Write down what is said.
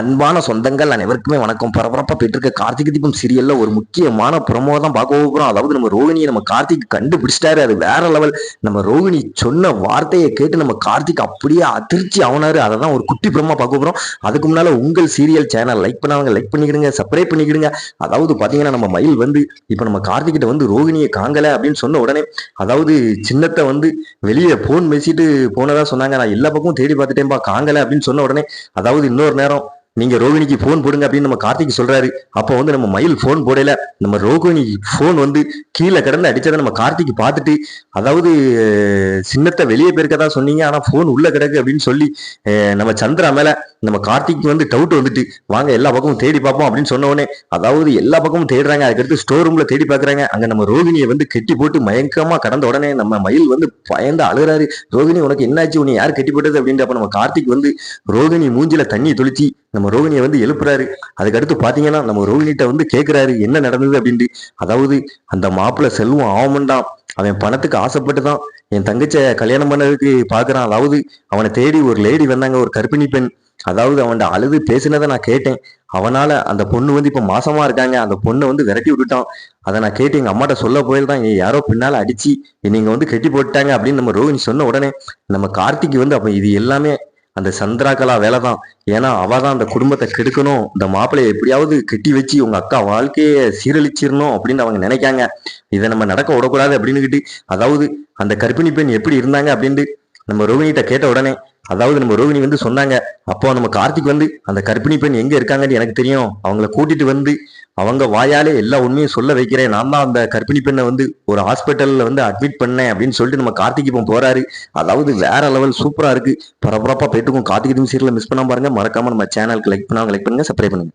அன்பான சொந்தங்கள் அனைவருக்குமே வணக்கம். பரபரப்பா போயிட்டு இருக்க கார்த்திக் தீபம் சீரியல்ல ஒரு முக்கியமான ப்ரொமோ தான் பார்க்க போகிறோம் அதாவது நம்ம ரோகிணியை நம்ம கார்த்திக் கண்டுபிடிச்சிட்டாரு. அது வேற லெவல் நம்ம ரோகிணி சொன்ன வார்த்தையை கேட்டு நம்ம கார்த்திக் அப்படியே அதிர்ச்சி ஆனாரு அதை தான் ஒரு குட்டி ப்ரொமோ பார்க்க போகிறோம் அதுக்கு முன்னால உங்கள் சீரியல் சேனல் லைக் பண்ணாங்க லைக் பண்ணிக்கிடுங்க சப்ஸ்கிரைப் பண்ணிக்கிடுங்க. அதாவது பாத்தீங்கன்னா நம்ம மயில் வந்து இப்போ நம்ம கார்த்திக் கிட்ட வந்து ரோகிணியை காங்கல அப்படின்னு சொன்ன உடனே அதாவது சின்னத்தை வந்து வெளியே போன் பேசிட்டு போனதா சொன்னாங்க. நான் எல்லா பக்கமும் தேடி பார்த்துட்டேன்பா காங்கல அப்படின்னு சொன்ன உடனே அதாவது இன்னொரு நேரம் நீங்க ரோகிணிக்கு ஃபோன் போடுங்க அப்படின்னு நம்ம கார்த்திக் சொல்றாரு. அப்போ வந்து நம்ம மயில் ஃபோன் போடல. நம்ம ரோகிணி ஃபோன் வந்து கீழே கிடந்து அடிச்சதை நம்ம கார்த்திக் பார்த்துட்டு அதாவது சின்னத்தை வெளியே போயிருக்கதா சொன்னீங்க. ஆனா ஃபோன் உள்ள கிடக்கு அப்படின்னு சொல்லி நம்ம சந்திரா மேல நம்ம கார்த்திக் வந்து டவுட் வந்துட்டு வாங்க எல்லா பக்கமும் தேடி பார்ப்போம் அப்படின்னு சொன்ன உடனே அதாவது எல்லா பக்கமும் தேடுறாங்க. அதுக்கடுத்து ஸ்டோர் ரூம்ல தேடி பாக்குறாங்க அங்க நம்ம ரோகிணியை வந்து கெட்டி போட்டு மயங்கமா கடந்த உடனே நம்ம மயில் வந்து பயந்து அழுகுறாரு. ரோகிணி உனக்கு என்னாச்சு? உன்னை யார் கெட்டி போட்டது? அப்படின்ட்டு அப்ப நம்ம கார்த்திக் வந்து ரோகிணி மூஞ்சில தண்ணி தொளிச்சு நம்ம ரோகிணியை வந்து எழுப்புறாரு. அதுக்கடுத்து பார்த்தீங்கன்னா நம்ம ரோகிணிகிட்ட வந்து கேட்குறாரு என்ன நடந்தது அப்படின்ட்டு. அதாவது அந்த மாப்பிள்ளை செல்வம் ஆவமண்டான் அவன் பணத்துக்கு ஆசைப்பட்டு தான் என் தங்கச்சியை கல்யாணம் பண்ணதுக்கு பார்க்குறான் அதாவது அவனை தேடி ஒரு லேடி வந்தாங்க ஒரு கர்ப்பிணி பெண். அதாவது அவன்கிட்ட அழுது பேசினதை நான் கேட்டேன். அவனால அந்த பொண்ணு வந்து இப்போ மாசமா இருக்காங்க. அந்த பொண்ணை வந்து விரட்டி விட்டுட்டான். அதை நான் கேட்டு எங்க அம்மாட்ட சொல்ல போயிருந்தான் ஏன் யாரோ பின்னால அடிச்சு நீங்க வந்து கெட்டி போட்டாங்க அப்படின்னு நம்ம ரோஹிணி சொன்ன உடனே நம்ம கார்த்திக் வந்து அப்ப இது எல்லாமே அந்த சந்திராகலா வேலை தான் ஏன்னா அவ தான் அந்த குடும்பத்தை கெடுக்கணும். இந்த மாப்பிள்ளையை எப்படியாவது கெட்டி வச்சு உங்க அக்கா வாழ்க்கையை சீரழிச்சிடணும் அப்படின்னு அவங்க நினைக்காங்க. இதை நம்ம நடக்க விடக்கூடாது அப்படின்னுக்கிட்டு அதாவது அந்த கர்ப்பிணி பெண் எப்படி இருந்தாங்க அப்படின்ட்டு நம்ம ரோகிணிகிட்ட கேட்ட உடனே அதாவது நம்ம ரோகிணி வந்து சொன்னாங்க அப்போ நம்ம கார்த்திக் வந்து அந்த கர்ப்பிணி பெண் எங்க இருக்காங்கன்னு எனக்கு தெரியும். அவங்கள கூட்டிட்டு வந்து அவங்க வாயாலே எல்லா உண்மையும் சொல்ல வைக்கிறேன். நான் தான் அந்த கர்ப்பிணி பெண்ணை வந்து ஒரு ஹாஸ்பிட்டலில் வந்து அட்மிட் பண்ணேன் அப்படின்னு சொல்லிட்டு நம்ம கார்த்திக் இப்போ போறாரு. அதாவது வேற லெவல் சூப்பராக இருக்கு. பரபரப்பா போயிட்டு இருக்கும். கார்த்திக் சீரியல் மிஸ் பண்ணாம பாருங்க. மறக்காம நம்ம சேனலுக்கு லைக் பண்ணாங்க லைக் பண்ணுங்க சப்ஸ்கிரைப் பண்ணுங்க.